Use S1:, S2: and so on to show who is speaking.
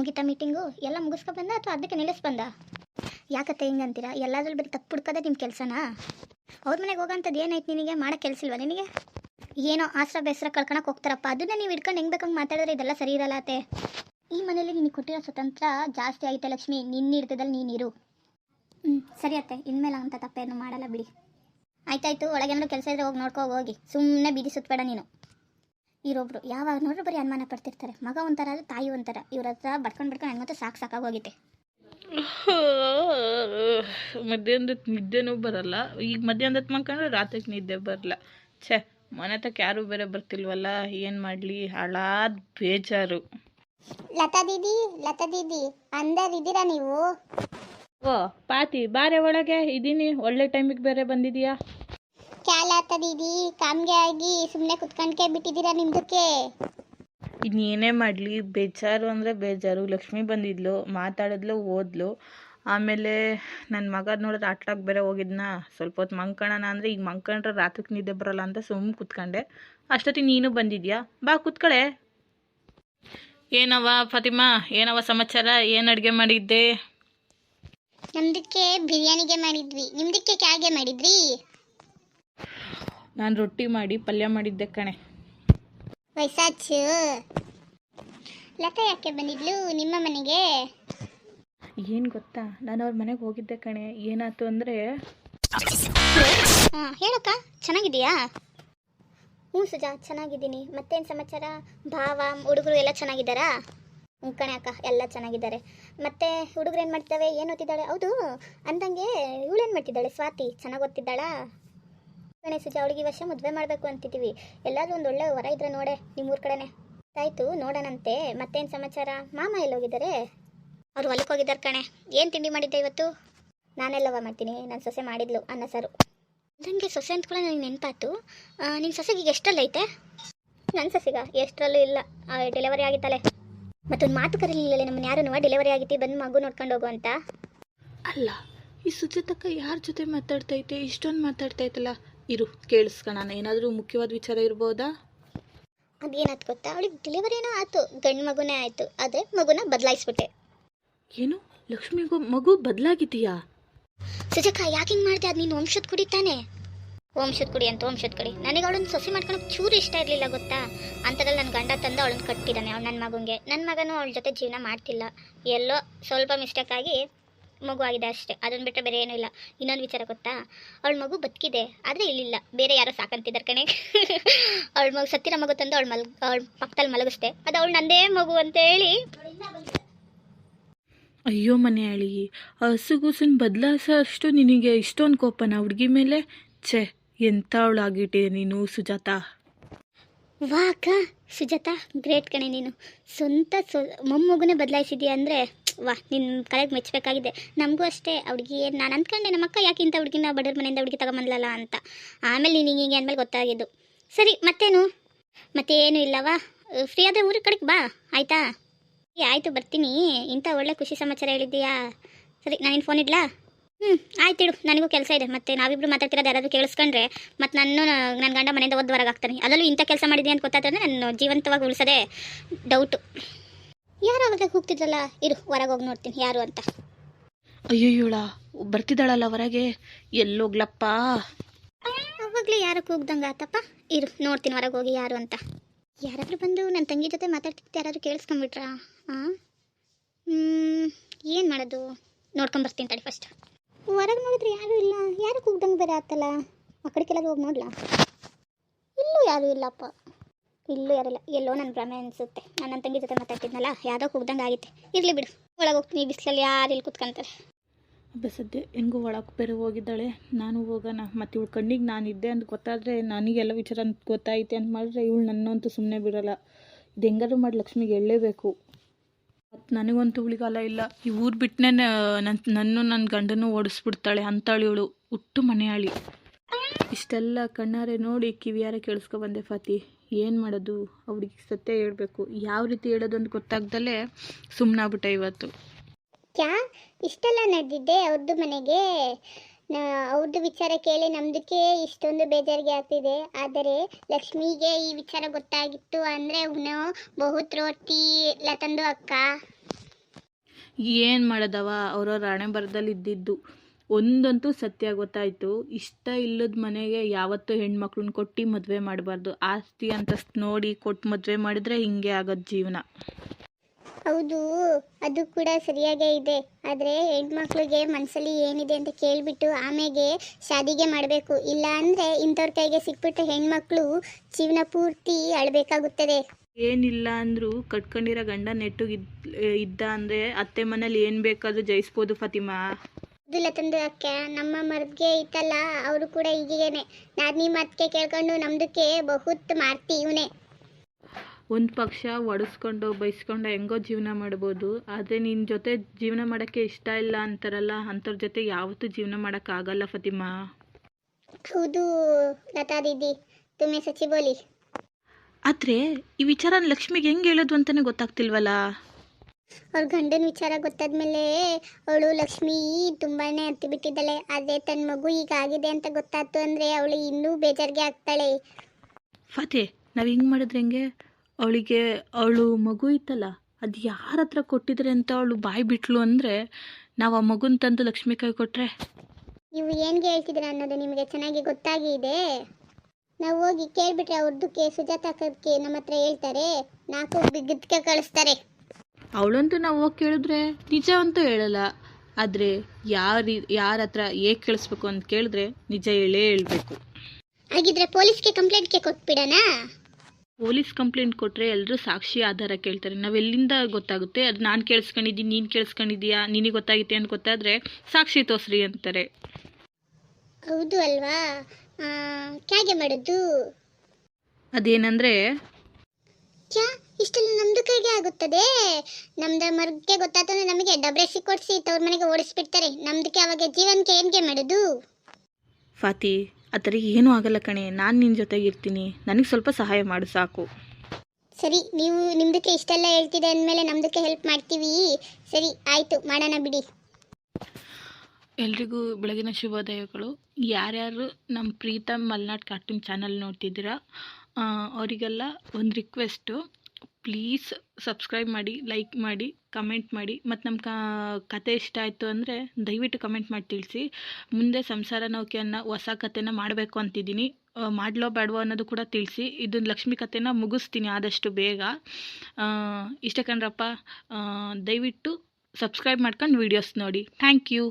S1: ಮುಗಿತಾ ಮೀಟಿಂಗು ಎಲ್ಲ ಮುಗಿಸ್ಕೊ ಬಂದ ಅಥವಾ ಅದಕ್ಕೆ ನಿಲ್ಲಿಸ್ ಬಂದ? ಯಾಕತ್ತೆ ಹಿಂಗಂತೀರಾ ಎಲ್ಲಾದ್ರಲ್ಲಿ ಬರೀ ತಪ್ಪು ಹುಡ್ಕೋದೇ ನಿಮ್ಮ ಕೆಲಸನಾ? ಅವ್ರ ಮನೆಗೆ ಹೋಗೋಂಥದ್ದು ಏನಾಯ್ತು ನಿನಗೆ? ಮಾಡೋ ಕೆಲಸಿಲ್ವ ನಿನಗೆ? ಏನೋ ಆಸ್ರ ಬೇಸರ ಕಳ್ಕೊಳಕ್ಕೆ ಹೋಗ್ತಾರಪ್ಪ. ಅದನ್ನ ನೀವು ಇಟ್ಕೊಂಡು ಹೆಂಗೆ ಬೇಕಂಗೆ ಮಾತಾಡಿದ್ರೆ ಇದೆಲ್ಲ ಸರಿ ಇರಲ್ಲ ಅತ್ತೆ. ಈ ಮನೇಲಿ ನಿನಗೆ ಕೊಟ್ಟಿರೋ ಸ್ವತಂತ್ರ ಜಾಸ್ತಿ ಆಗಿದೆ ಲಕ್ಷ್ಮಿ? ನಿನ್ನ ಹಿಡ್ತದಲ್ಲಿ ನೀನಿರು ಹ್ಞೂ ಸರಿ ಅತ್ತೆ. ಇನ್ಮೇಲೆ ಅಂತ ತಪ್ಪೇನು ಮಾಡಲ್ಲ ಬಿಡಿ. ಆಯ್ತಾಯ್ತು. ಒಳಗೇನಾದ್ರು ಕೆಲಸ ಇದ್ರೆ ಹೋಗಿ ನೋಡ್ಕೋ, ಹೋಗಿ ಸುಮ್ಮನೆ ಬೀದಿ ಸುತ್ತಬೇಡ ನೀನು. ಇರೊಬ್ರು. ಯಾವಾಗ ನೋಡ್ರು ಬರೀ ಅನುಮಾನ ಪಡ್ತಿರ್ತಾರೆ. ಮಗ ಒಂಥರ ಆದ್ರೆ ತಾಯಿ ಒಂಥರ. ಇವ್ರ ಹತ್ರ ಬಡ್ಕೊಂಡು ಬಡ್ಕೊಂಡು ನನಗಂತೂ ಸಾಕು ಸಾಕಾಗೋಗಿದೆ
S2: ಮಧ್ಯಾಹ್ನದ ನಿದ್ದೆನೂ ಬರಲ್ಲ. ಈಗ ಮಧ್ಯಾಹ್ನದ ಮಲ್ಕೊಂಡ್ರೆ ರಾತ್ರಿಗೆ ನಿದ್ದೆ ಬರಲ್ಲ. ಛೇ ಮನೆ ತಕ್ಕ ಯಾರೂ ಬೇರೆ ಬರ್ತಿಲ್ವಲ್ಲ? ಏನು ಮಾಡಲಿ? ಹಾಳಾದ ಬೇಜಾರು.
S1: ಲತಾ ದೀದಿ ಲತಾ ದೀದಿ ಅಂದರ್ ಇದ್ದೀರಾ ನೀವು?
S2: ಓ ಪಾತಿ ಬಾರೆ ಒಳಗೆ ಇದ್ದೀನಿ ಒಳ್ಳೆ ಟೈಮಿಗೆ ಬೇರೆ ಬಂದಿದೀಯಾ?
S1: ಲತಾ ದೀದಿ ಕಾಮ್ಗೆ ಆಗಿ ಸುಮ್ಮನೆ ಕುತ್ಕೊಂಡ್ಕೆ ಬಿಟ್ಟಿದ್ದೀರಾ ನಿಮ್ದಕ್ಕೆ?
S2: ಇನ್ನೇನೇ ಮಾಡಲಿ ಬೇಜಾರು ಅಂದರೆ ಬೇಜಾರು. ಲಕ್ಷ್ಮಿ ಬಂದಿದ್ಲು ಮಾತಾಡಿದ್ಲು ಓದ್ಲು. ಆಮೇಲೆ ನನ್ನ ಮಗ ನೋಡಿದ್ರೆ ಆಟ್ಲಾಕ್ ಬೇರೆ ಹೋಗಿದ್ನ? ಸ್ವಲ್ಪ ಹೊತ್ತು ಮಂಕಣನ ಅಂದರೆ ಈಗ ಮಂಕಂಡ್ರೆ ರಾತ್ರಿಗೆ ನಿದ್ದೆ ಬರಲ್ಲ ಅಂತ ಸುಮ್ಮನೆ ಕುತ್ಕೊಂಡೆ. ಅಷ್ಟೊತ್ತಿಗೆ ನೀನು ಬಂದಿದ್ಯಾ? ಬಾ ಕುತ್ಕಳೆ. ಏನವ ಫತಿಮಾ ಏನವ ಸಮಾಚಾರ? ಏನು ಅಡುಗೆ ಮಾಡಿದ್ದೆ?
S1: ನಮ್ದಕ್ಕೆ ಬಿರಿಯಾನಿಗೆ ಮಾಡಿದ್ವಿ. ನಿಮ್ದಕ್ಕೆ ಕ್ಯಾಗೆ ಮಾಡಿದ್ರಿ?
S2: ನಾನು ರೊಟ್ಟಿ ಮಾಡಿ ಪಲ್ಯ ಮಾಡಿದ್ದೆ ಕಣೆ.
S1: ವಯಸ್ಸಾಚು ಲತಾ ಯಾಕೆ ಬಂದಿದ್ಲು ನಿಮ್ಮ ಮನೆಗೆ?
S2: ಏನು ಗೊತ್ತಾ ನಾನು ಅವ್ರ ಮನೆಗೆ ಹೋಗಿದ್ದೆ ಕಣೆ. ಏನಾಯ್ತು ಅಂದರೆ
S1: ಹಾಂ ಹೇಳಕ್ಕ ಚೆನ್ನಾಗಿದೆಯಾ ಹ್ಞೂ ಸುಜಾ ಚೆನ್ನಾಗಿದ್ದೀನಿ. ಮತ್ತೇನು ಸಮಾಚಾರ? ಭಾವ ಹುಡುಗರು ಎಲ್ಲ ಚೆನ್ನಾಗಿದ್ದಾರಾ? ಹ್ಞೂ ಕಣೆ ಅಕ್ಕ ಎಲ್ಲ ಚೆನ್ನಾಗಿದ್ದಾರೆ. ಮತ್ತೆ ಹುಡುಗರು ಏನು ಮಾಡ್ತಾವೆ ಏನು ಓದ್ತಿದ್ದಾಳೆ? ಹೌದು ಅಂದಂಗೆ ಇವಳೇನು ಮಾಡ್ತಿದ್ದಾಳೆ? ಸ್ವಾತಿ ಚೆನ್ನಾಗಿ ಓದ್ತಿದ್ದಾಳಾ? ಕಣೆ ಸುಜಾ ಅವಳಿಗೆ ಈ ವರ್ಷ ಮದುವೆ ಮಾಡಬೇಕು ಅಂತಿದ್ದೀವಿ. ಎಲ್ಲಾದ್ರೂ ಒಂದು ಒಳ್ಳೆ ವರ ಇದ್ರೆ ನೋಡೆ ನಿಮ್ಮೂರ ಕಡೆನೆ. ಆಯಿತು, ನೋಡೋಣಂತೆ. ಮತ್ತೇನು ಸಮಾಚಾರ? ಮಾಮ ಎಲ್ಲೋಗಿದ್ದಾರೆ ಅವ್ರು ಹೊಲಕ್ಕೆ ಹೋಗಿದ್ದಾರೆ ಕಣೆ. ಏನು ತಿಂಡಿ ಮಾಡಿದ್ದೆ ಇವತ್ತು? ನಾನೆಲ್ಲವ ಮಾಡ್ತೀನಿ. ನನ್ನ ಸೊಸೆ ಮಾಡಿದ್ಲು, ಅನ್ನ ಸಾರು. ನನಗೆ ಸೊಸೆ ಅಂತ ಕೂಡ ನನಗೆ ನೆನಪಾತು ನಿನ್ನ ಸೊಸೆಗೆ ಐತೆ? ನನ್ನ ಸೊಸೆಗ ಎಷ್ಟರಲ್ಲೂ ಇಲ್ಲ. ಡೆಲಿವರಿ ಆಗಿತ್ತಲೆ. ಮತ್ತೊಂದು ಮಾತು ಕರೀಲಿಲ್ಲ ನಮ್ಮನ್ನ ಯಾರು ಡೆಲಿವರಿ ಆಗಿತ್ತು ಬಂದು ಮಗು ನೋಡ್ಕೊಂಡು ಹೋಗು ಅಂತ.
S2: ಅಲ್ಲ, ಈ ಸುಜಾತಕ್ಕ ಯಾರ ಜೊತೆ ಮಾತಾಡ್ತೈತೆ ಇಷ್ಟೊಂದು ಮಾತಾಡ್ತೈತಲ್ಲ ಇರು ಕೇಳಿಸ್ಕೊಳ್ಳೋಣ ಏನಾದರೂ ಮುಖ್ಯವಾದ ವಿಚಾರ ಇರ್ಬೋದಾ?
S1: ಅದೇನಾಯ್ತು ಗೊತ್ತಾ? ಅವಳಿಗೆ ಡೆಲಿವರಿ ಏನೋ ಆಯ್ತು. ಗಂಡು ಮಗುನೇ ಆಯಿತು. ಆದರೆ ಮಗುನ ಬದಲಾಯಿಸ್ಬಿಟ್ಟೆ.
S2: ಏನು? ಲಕ್ಷ್ಮಿಗೂ ಮಗು ಬದಲಾಗಿದೆಯಾ
S1: ಸುಜಕ್ಕ ಯಾಕೆ ಹಿಂಗೆ ಮಾಡಿದೆ? ಅದು ನೀನು ವಂಶದ ಕುಡಿ ತಾನೆ. ವಂಶದ ಕುಡಿ ಅಂತ ವಂಶದ ಕುಡಿ. ನನಗೆ ಅವಳನ್ನ ಸಸಿ ಮಾಡ್ಕೊಳಕ್ಕೆ ಚೂರು ಇಷ್ಟ ಇರಲಿಲ್ಲ ಗೊತ್ತಾ? ಅಂಥದ್ರಲ್ಲಿ ನನ್ನ ಗಂಡ ತಂದು ಅವಳನ್ನ ಕಟ್ಟಿದ್ದಾನೆ ಅವ್ನ ನನ್ನ ಮಗುಂಗೆ. ನನ್ನ ಮಗನೂ ಅವಳ ಜೊತೆ ಜೀವನ ಮಾಡ್ತಿಲ್ಲ. ಎಲ್ಲೋ ಸ್ವಲ್ಪ ಮಿಸ್ಟೇಕ್ ಆಗಿ ಮಗು ಆಗಿದೆ ಅಷ್ಟೇ ಅದನ್ನ ಬಿಟ್ಟರೆ ಬೇರೆ ಏನೂ ಇಲ್ಲ. ಇನ್ನೊಂದು ವಿಚಾರ ಗೊತ್ತಾ? ಅವಳ ಮಗು ಬದುಕಿದೆ, ಆದರೆ ಇಲ್ಲಿಲ್ಲ. ಬೇರೆ ಯಾರೋ ಸಾಕಂತಿದ್ದಾರೆ ಕಣೆ. ಅವಳ ಮಗು ಸತ್ತಿರ ಮಗು ತಂದು ಅವಳು ಮಲ್, ಅವಳ ಪಕ್ಕದಲ್ಲಿ ಮಲಗಿಸ್ದೆ. ಅದು ಅವಳು ನಂದೇ ಮಗು ಅಂತೇಳಿ.
S2: ಅಯ್ಯೋ ಮನೆ ಅಳಿ, ಹಸುಗುಸನ್ ಬದಲಾಯಿಸೋ ಅಷ್ಟು ನಿನಗೆ ಇಷ್ಟೊಂದು ಕೋಪನ ಹುಡುಗಿ ಮೇಲೆ? ಛೇ ಎಂಥ ಅವಳಾಗಿಟ್ಟಿದೆ ನೀನು ಸುಜಾತ?
S1: ವಾ ಅಕ್ಕ ಸುಜಾತ ಗ್ರೇಟ್ ಕಣೆ ನೀನು. ಸ್ವಂತ ಸೊ, ಮೊಮ್ಮಗುನೇ ಬದಲಾಯಿಸಿದ್ಯಾ ಅಂದರೆ ವಾ ನಿನ್ನ ಕಲೆಗೆ ಮೆಚ್ಚಬೇಕಾಗಿದೆ ನಮಗೂ ಅಷ್ಟೇ ಹುಡುಗಿ ನಾನು ಅಂದ್ಕೊಂಡೆ ನಮ್ಮ ಅಕ್ಕ ಯಾಕೆ ಇಂಥ ಹುಡುಗಿನ ಬಡವ್ರ ಮನೆಯಿಂದ ಹುಡುಗಿ ತಗೊಂಬಂದ್ಲಲ್ಲ ಅಂತ. ಆಮೇಲೆ ನೀನು ಹಿಂಗೆ ಅಂದಮೇಲೆ ಗೊತ್ತಾಗಿದ್ದು ಸರಿ, ಮತ್ತೇನು? ಮತ್ತೇನು ಇಲ್ಲವಾ ಫ್ರೀ ಆದರೆ ಊರಿಗೆ ಕಡೆಗೆ ಬಾ. ಆಯಿತಾ? ಏ, ಆಯಿತು, ಬರ್ತೀನಿ. ಇಂಥ ಒಳ್ಳೆ ಖುಷಿ ಸಮಾಚಾರ ಹೇಳಿದ್ದೀಯಾ? ಸರಿ ನಾನಿನ್ನು ಫೋನ್ ಇಡ್ಲಾ? ಹ್ಞೂ ಆಯ್ತು ಇಡು. ನನಗೂ ಕೆಲಸ ಇದೆ. ಮತ್ತೆ ನಾವಿಬ್ರು ಮಾತಾಡ್ತಿರೋದು ಯಾರಾದರೂ ಕೇಳಿಸ್ಕೊಂಡ್ರೆ ಮತ್ತು ನಾನು ನನ್ನ ಗಂಡ ಮನೆಯಿಂದ ಒದ್ದು ಹೊರಗೆ ಆಗ್ತಾನೆ ಅದರಲ್ಲೂ ಇಂಥ ಕೆಲಸ ಮಾಡಿದ್ದೀನಿ ಅಂತ ಗೊತ್ತಾದ್ರೆ ನಾನು ಜೀವಂತವಾಗಿ ಉಳಿಸೋದೇ ಡೌಟು ಯಾರು ಅವಾಗ ಹೋಗ್ತಿದ್ರಲ್ಲ? ಇರು ಹೊರಗೆ ಹೋಗಿ ನೋಡ್ತೀನಿ. ಯಾರು ಅಂತ.
S2: ಅಯ್ಯೋಯ್ಯೋಳ ಬರ್ತಿದ್ದಾಳಲ್ಲ ಹೊರಗೆ? ಎಲ್ಲೋಗ್ಲಪ್ಪ.
S1: ಅವಾಗಲೇ ಯಾರು ಕೂಗ್ದಂಗೆ ಆತಪ್ಪ? ಇರು ನೋಡ್ತೀನಿ ಹೊರಗೆ ಹೋಗಿ ಯಾರು ಅಂತ. ಯಾರಾದರೂ ಬಂದು ನನ್ನ ತಂಗಿ ಜೊತೆ ಮಾತಾಡ್ತಿದ್ದೆ ಯಾರಾದರೂ ಕೇಳಿಸ್ಕೊಂಬಿಟ್ರಾ ಹಾಂ ಏನು ಮಾಡೋದು? ನೋಡ್ಕೊಂಬರ್ತೀನಿ ತಡಿ ಫಸ್ಟ್ ಹೊರಗೆ ನೋಡಿದ್ರೆ ಯಾರೂ ಇಲ್ಲ. ಯಾರು ಕೂಗ್ದಂಗೆ ಬೇರೆ ಆತಲ್ಲ? ಆ ಕಡೆ ಕೆಳಗೆ ಹೋಗಿ ನೋಡ್ಲಾ? ಇಲ್ಲೂ ಯಾರೂ ಇಲ್ಲಪ್ಪ. ಇಲ್ಲೂ ಯಾರಿಲ್ಲ ಎಲ್ಲೋ ನನ್ನ ಭ್ರಮೆ ಅನಿಸುತ್ತೆ. ನಾನು ನನ್ನ ತಂಗಿ ಜೊತೆ ಮಾತಾಡ್ತಿದ್ನಲ್ಲ, ಯಾವುದೋ ಕೂಗ್ದಂಗೆ ಆಗಿತ್ತೆ. ಇರಲಿ ಬಿಡು. ಒಳಗೆ ಹೋಗ್ತೀನಿ ಬಿಸಿಲಲ್ಲಿ ಯಾರು ಇಲ್ಲಿ ಕೂತ್ಕೊಂತಾರೆ?
S2: ಅಬ್ಬ ಸದ್ಯ ಹೆಂಗೋ ಒಳಗೆ ಬೇರೆ ಹೋಗಿದ್ದಾಳೆ. ನಾನು ಹೋಗೋಣ. ಮತ್ತು ಇವಳು ಕಣ್ಣಿಗೆ ನಾನು ಇದ್ದೆ ಅಂತ ಗೊತ್ತಾದರೆ ನನಗೆಲ್ಲ ವಿಚಾರ ಅಂತ ಗೊತ್ತಾಯ್ತೆ ಅಂತ ಮಾಡಿದ್ರೆ ಇವಳು ನನ್ನಂತೂ ಸುಮ್ಮನೆ ಬಿಡೋಲ್ಲ. ಇದು ಹೆಂಗಾದ್ರೂ ಮಾಡಿ ಲಕ್ಷ್ಮಿಗೆ ಹೇಳಲೇಬೇಕು. ಮತ್ತು ನನಗಂತೂ ಉಳಿಗಾಲ ಇಲ್ಲ. ಈ ಊರು ಬಿಟ್ಟನೆ ನನ್ನ ನನ್ನ ನನ್ನ ಗಂಡನೂ ಓಡಿಸ್ಬಿಡ್ತಾಳೆ ಅಂತಾಳು ಇವಳು ಹುಟ್ಟು ಮನೆಯಾಳಿ. ಇಷ್ಟೆಲ್ಲ ಕಣ್ಣಾರೆ ನೋಡಿ ಕಿವಿಯಾರೆ ಕೇಳಿಸ್ಕೊಬಂದೆ ಫಾತಿ. ಏನು ಮಾಡೋದು? ಅವ್ರಿಗೆ ಸತ್ಯ ಹೇಳಬೇಕು. ಯಾವ ರೀತಿ ಹೇಳೋದು ಅಂತ ಗೊತ್ತಾಗ್ದಲೇ ಸುಮ್ಮನಾಗ್ಬಿಟ್ಟೆ ಇವತ್ತು.
S1: ಕ್ಯಾ? ಇಷ್ಟೆಲ್ಲ ನಡೆದಿದ್ದೆ ಅವ್ರದ್ದು ಮನೆಗೆ. ಅವ್ರದ್ದು ವಿಚಾರ ಕೇಳಿ ನಮ್ದಕ್ಕೆ ಇಷ್ಟೊಂದು ಬೇಜಾರಿಗೆ ಆಗ್ತಿದೆ. ಆದರೆ ಲಕ್ಷ್ಮಿಗೆ ಈ ವಿಚಾರ ಗೊತ್ತಾಗಿತ್ತು ಅಂದರೆ ಅವನು ಬಹುತ್ ರೋಟಿ ಲತಂದು ಅಕ್ಕ.
S2: ಏನು ಮಾಡೋದವ? ಅವ್ರವ್ರ ಹಣೆ ಬರದಲ್ಲಿ ಇದ್ದಿದ್ದು. ಒಂದಂತೂ ಸತ್ಯ ಗೊತ್ತಾಯಿತು. ಇಷ್ಟ ಇಲ್ಲದ ಮನೆಗೆ ಯಾವತ್ತೂ ಹೆಣ್ಮಕ್ಳನ್ನ ಕೊಟ್ಟು ಮದುವೆ ಮಾಡಬಾರ್ದು. ಆಸ್ತಿ ಅಂತಸ್ತು ನೋಡಿ ಕೊಟ್ಟು ಮದುವೆ ಮಾಡಿದ್ರೆ ಹಿಂಗೆ ಆಗೋದು ಜೀವನ.
S3: ಹೌದು ಅದು ಕೂಡ ಸರಿಯಾಗೇ ಇದೆ. ಆದರೆ ಹೆಣ್ಮಕ್ಳಿಗೆ ಮನಸ್ಸಲ್ಲಿ ಏನಿದೆ ಅಂತ ಕೇಳಿಬಿಟ್ಟು ಆಮೇಲೆ ಶಾದಿಗೆ ಮಾಡಬೇಕು. ಇಲ್ಲ ಅಂದರೆ ಇಂಥವ್ರ ಕೈಗೆ ಸಿಕ್ಬಿಟ್ಟು ಹೆಣ್ಮಕ್ಳು ಜೀವನ ಪೂರ್ತಿ ಅಳಬೇಕಾಗುತ್ತದೆ.
S2: ಏನಿಲ್ಲ ಅಂದರೂ ಕಟ್ಕೊಂಡಿರೋ ಗಂಡ ನೆಟ್ಟಗೆ ಇದ್ದ ಅಂದರೆ ಅತ್ತೆ ಮನೇಲಿ ಏನು ಬೇಕಾದರೂ ಜಯಿಸ್ಬೋದು ಫತಿಮಾ.
S3: ಇದಿಲ್ಲ ತಂದು ಅಕ್ಕ ನಮ್ಮ ಮರದ್ಗೆ ಇತ್ತಲ್ಲ ಅವರು ಕೂಡ ಈಗೇನೆ. ನಾನು ನಿಮ್ಮ ಮಾತಿಗೆ ಕೇಳ್ಕೊಂಡು ನಮ್ದಕ್ಕೆ ಬಹುತ್ ಮಾರ್ತಿ ಇವನೇ.
S2: ಒಂದು ಪಕ್ಷ ಒಡಿಸ್ಕೊಂಡು ಬೈಸ್ಕೊಂಡು ಹೆಂಗೋ ಜೀವನ ಮಾಡ್ಬೋದು. ಆದರೆ ನಿನ್ನ ಜೊತೆ ಜೀವನ ಮಾಡೋಕ್ಕೆ ಇಷ್ಟ ಇಲ್ಲ ಅಂತಾರಲ್ಲ ಅಂಥವ್ರ ಜೊತೆ ಯಾವತ್ತೂ ಜೀವನ ಮಾಡೋಕ್ಕಾಗಲ್ಲ ಫತಿಮಾ.
S3: ಹೌದು ಲತಾ ದೀದಿ. ತುಮೆ ಸಚ್ಚಿ ಬೋಲಿ.
S2: ಆದರೆ ಈ ವಿಚಾರ ಲಕ್ಷ್ಮಿಗೆ ಹೆಂಗೆ ಹೇಳೋದು ಅಂತಲೇ ಗೊತ್ತಾಗ್ತಿಲ್ವಲ್ಲ?
S3: ಅವ್ರ ಗಂಡನ ವಿಚಾರ ಗೊತ್ತಾದ್ಮೇಲೆ ಅವಳು ಲಕ್ಷ್ಮಿ ತುಂಬಾನೇ ಹತ್ತಿ ಬಿಟ್ಟಿದ್ದಾಳೆ ಆದರೆ ತನ್ನ ಮಗು ಈಗ ಆಗಿದೆ ಅಂತ ಗೊತ್ತಾಯ್ತು ಅಂದರೆ ಅವಳು ಇನ್ನೂ ಬೇಜಾರಿಗೆ ಆಗ್ತಾಳೆ.
S2: ಫತೆ ನಾವು ಹಿಂಗೆ ಮಾಡಿದ್ರೆ ಹೆಂಗೆ? ಅವಳಿಗೆ ಅವಳು ಮಗು ಇತ್ತಲ್ಲ ಅದು ಯಾರ ಹತ್ರ ಕೊಟ್ಟಿದ್ರೆ ಅಂತ ಅವಳು ಬಾಯಿ ಬಿಟ್ಲು ಅಂದ್ರೆ ನಾವು ಆ ಮಗುನ ತಂದು ಲಕ್ಷ್ಮೀಕಾಯಿ ಕೈ ಕೊಟ್ಟರೆ
S3: ನೀವು ಏನ್ಗೆ ಹೇಳ್ತಿದ್ರ ಅನ್ನೋದು ನಿಮಗೆ ಚೆನ್ನಾಗಿ ಗೊತ್ತಾಗಿದೆ ನಾವು ಹೋಗಿ ಕೇಳ್ಬಿಟ್ರೆ ಅವ್ರದ್ದು ಸುಜಾತ ಅಕ್ಕಕ್ಕೆ ನಮ್ಮ ಹತ್ರ ಹೇಳ್ತಾರೆ ನಾಲ್ಕು ಬಿಗ್ಗದ್ಕೆ ಕಳಿಸ್ತಾರೆ.
S2: ಅವಳಂತೂ ನಾವು ಹೋಗಿ ಕೇಳಿದ್ರೆ ನಿಜ ಅಂತೂ ಹೇಳಲ್ಲ. ಆದರೆ ಯಾರ ಯಾರ ಹತ್ರ ಹೇಗೆ ಕೇಳಿಸ್ಬೇಕು ಅಂತ ಕೇಳಿದ್ರೆ ನಿಜ ಹೇಳೇ ಹೇಳಬೇಕು.
S3: ಹಾಗಿದ್ರೆ ಪೊಲೀಸ್ಗೆ ಕಂಪ್ಲೇಂಟ್ಗೆ ಕೊಟ್ಬಿಡೋಣ?
S2: ಪೊಲೀಸ್ ಕಂಪ್ಲೇಂಟ್ ಕೊಟ್ಟರೆ ಎಲ್ಲರೂ ಸಾಕ್ಷಿ ಆಧಾರ ಕೇಳ್ತಾರೆ. ನಾವೆಲ್ಲಿಂದ ಗೊತ್ತಾಗುತ್ತೆ? ಅದು ನಾನು ಕೇಳಿಸ್ಕೊಂಡಿದ್ದೀನಿ ನೀನು ಕೇಳಿಸ್ಕೊಂಡಿದ್ದೀಯಾ? ನಿನಗೆ ಗೊತ್ತಾಗಿದೆ ಅಂತ ಗೊತ್ತಾದರೆ ಸಾಕ್ಷಿ ತೋರಿಸ್ರಿ ಅಂತಾರೆ.
S3: ಹೌದು ಅಲ್ವಾ? ಕ್ಯಾಗೆ ಮಾಡೋದು?
S2: ಅದೇನಂದರೆ
S3: ಕ್ಯಾ? ಇಷ್ಟೆಲ್ಲ ನಮ್ದು ಕೈಗೆ ಆಗುತ್ತದೆ. ನಮ್ದು ಮರ್ಗೆ ಗೊತ್ತಾತಂದ್ರೆ ನಮಗೆ ಡಬ್ರೆಸಿ ಕೊಡಿಸಿ ತವ್ರ ಮನೆಗೆ ಓಡಿಸ್ಬಿಡ್ತಾರೆ. ನಮ್ದಕ್ಕೆ ಅವಾಗ ಜೀವನಕ್ಕೆ ಏನ್ಗೆ ಮಾಡೋದು?
S2: ಫಾತಿ ಆ ಥರ ಏನೂ ಆಗಲ್ಲ ಕಣೆ. ನಾನು ನಿನ್ನ ಜೊತೆಗೆ ಇರ್ತೀನಿ. ನನಗೆ ಸ್ವಲ್ಪ ಸಹಾಯ ಮಾಡು ಸಾಕು.
S3: ಸರಿ ನೀವು ನಿಮ್ದಕ್ಕೆ ಇಷ್ಟೆಲ್ಲ ಹೇಳ್ತಿದೆ ಅಂದಮೇಲೆ ನಮ್ದಕ್ಕೆ ಹೆಲ್ಪ್ ಮಾಡ್ತೀವಿ. ಸರಿ ಆಯಿತು. ಮಾಡೋಣ ಬಿಡಿ.
S2: ಎಲ್ರಿಗೂ ಬೆಳಗಿನ ಶುಭೋದಯಗಳು. ಯಾರ್ಯಾರು ನಮ್ಮ ಪ್ರೀತಮ್ ಮಲ್ನಾಡ್ ಕಾರ್ಟೂನ್ ಚಾನಲ್ ನೋಡ್ತಿದ್ದೀರಾ ಅವರಿಗೆಲ್ಲ ಒಂದು ರಿಕ್ವೆಸ್ಟು ಪ್ಲೀಸ್ ಸಬ್ಸ್ಕ್ರೈಬ್ ಮಾಡಿ ಲೈಕ್ ಮಾಡಿ ಕಮೆಂಟ್ ಮಾಡಿ. ಮತ್ತು ನಮ್ಮ ಕತೆ ಇಷ್ಟ ಆಯಿತು ಅಂದರೆ ದಯವಿಟ್ಟು ಕಮೆಂಟ್ ಮಾಡಿ ತಿಳಿಸಿ. ಮುಂದೆ ಸಂಸಾರ ನೌಕೆಯನ್ನು, ಹೊಸ ಕಥೆನ ಮಾಡಬೇಕು ಅಂತಿದ್ದೀನಿ. ಮಾಡಲೋ ಬೇಡವೋ ಅನ್ನೋದು ಕೂಡ ತಿಳಿಸಿ. ಇದನ್ನು ಲಕ್ಷ್ಮಿ ಕತೆನ ಮುಗಿಸ್ತೀನಿ ಆದಷ್ಟು ಬೇಗ. ಇಷ್ಟ ಕಣ್ರಪ್ಪ. ದಯವಿಟ್ಟು ಸಬ್ಸ್ಕ್ರೈಬ್ ಮಾಡ್ಕೊಂಡು ವೀಡಿಯೋಸ್ ನೋಡಿ. Thank you